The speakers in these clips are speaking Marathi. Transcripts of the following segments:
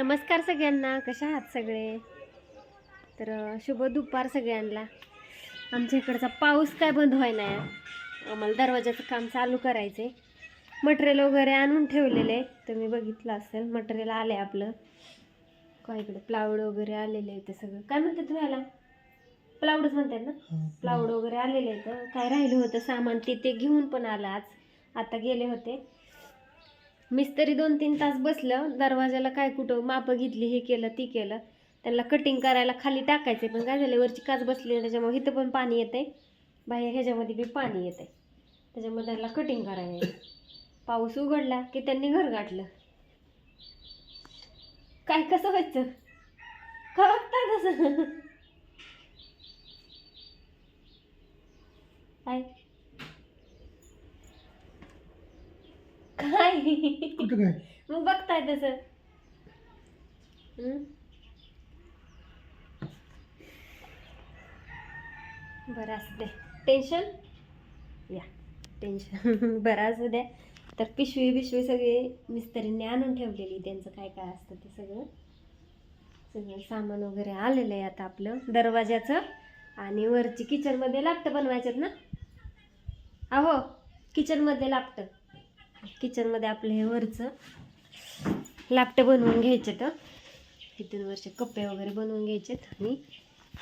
नमस्कार सगळ्यांना कशा आहात सगळे? तर शुभ दुपार सगळ्यांना. आमच्या इकडचा पाऊस काय बंद व्हाय नाही आम्हाला दरवाजाचं काम चालू करायचं आहे मटेरियल वगैरे आणून ठेवलेलं आहे तुम्ही बघितलं असेल मटेरियल आलं आहे आपलं. काय इकडे प्लाऊड वगैरे आलेले आहे ते सगळं. काय म्हणतात तुम्ही याला प्लाऊडच म्हणतात ना? प्लाऊड वगैरे आलेले आहेत. काय राहिलं होतं सामान? ते ते घेऊन पण आलं आज. आता गेले होते. मिस्त्री दोन तीन तास बसलं दरवाजाला काय कुठं मापं घेतली हे केलं ती केलं. त्यांना कटिंग करायला खाली टाकायचे पण काय झालं वरची काच बसली त्याच्यामुळे इथं पण पाणी येतंय बाहेर ह्याच्यामध्ये बी पाणी येतंय. त्याच्यामुळे त्यांना कटिंग करायला आहे. पाऊस उघडला की त्यांनी घर गाठलं. काय कसं व्हायचं? का बघताय तसं? काय काय कुठं काय? मग बघताय तसं. हं? बरं असू दे. टेन्शन या. टेन्शन बरं असू द्या तर पिशवी बिशवी सगळी मिस्त्रींनी आणून ठेवलेली त्यांचं काय काय असतं ते सगळं. सगळं सामान वगैरे आलेलं आहे आता आपलं दरवाजाचं आणि वरची किचनमध्ये लापटं बनवायच्यात ना? अहो किचनमध्ये लापटं किचनमध्ये आपलं हे वरचं. लापटं बनवून घ्यायचे तर. इथून वरचे कप्पे वगैरे बनवून घ्यायचेत आणि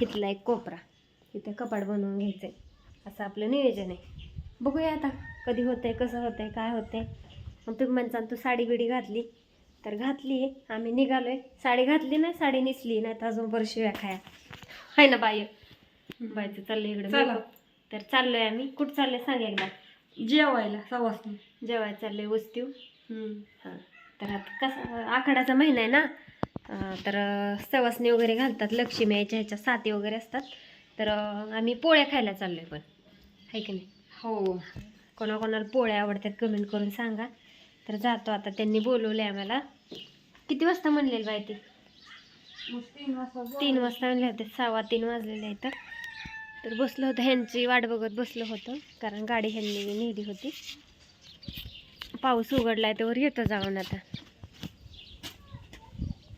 इथला एक कोपरा. इथे कपाट बनवून घ्यायचं. आहे असं आपलं नियोजन आहे. बघूया आता कधी होतंय कसं होतंय काय होतंय. मग तुम्ही म्हणता तू साडी बिडी घातली. तर घातली आहे आम्ही निघालोय. साडी घातली नाही साडी नेसली नाही तर अजून बरं शिव्या खाया. आहे ना बाय बायचं चाललंय इकडे. तर चाललोय आम्ही. कुठं चाललोय सांग एकदा. जेवायला सवासनी. जेवायला चाललोय वस्तीव हां. तर आता कसं आखाडाचा महिना आहे ना अं, तर सवासणी वगैरे घालतात लक्ष्मी यायच्या ह्याच्या साती वगैरे असतात. तर अं, आम्ही पोळ्या खायला चाललोय पण. आहे की नाही? हो. कोणाकोणाला पोळ्या आवडतात कमेंट करून सांगा. तर जातो आता त्यांनी बोलवले आम्हाला. किती वाजता म्हणलेलं बाई ते? तीन. तीन वाजता म्हणले होते सव्वा तीन वाजलेले आहेत. तर बसलं होतं ह्यांची वाट बघत बसलं होतं कारण गाडी ह्यांनी नेली होती. पाऊस उघडला आहे त्यावर येतो जाऊन आता.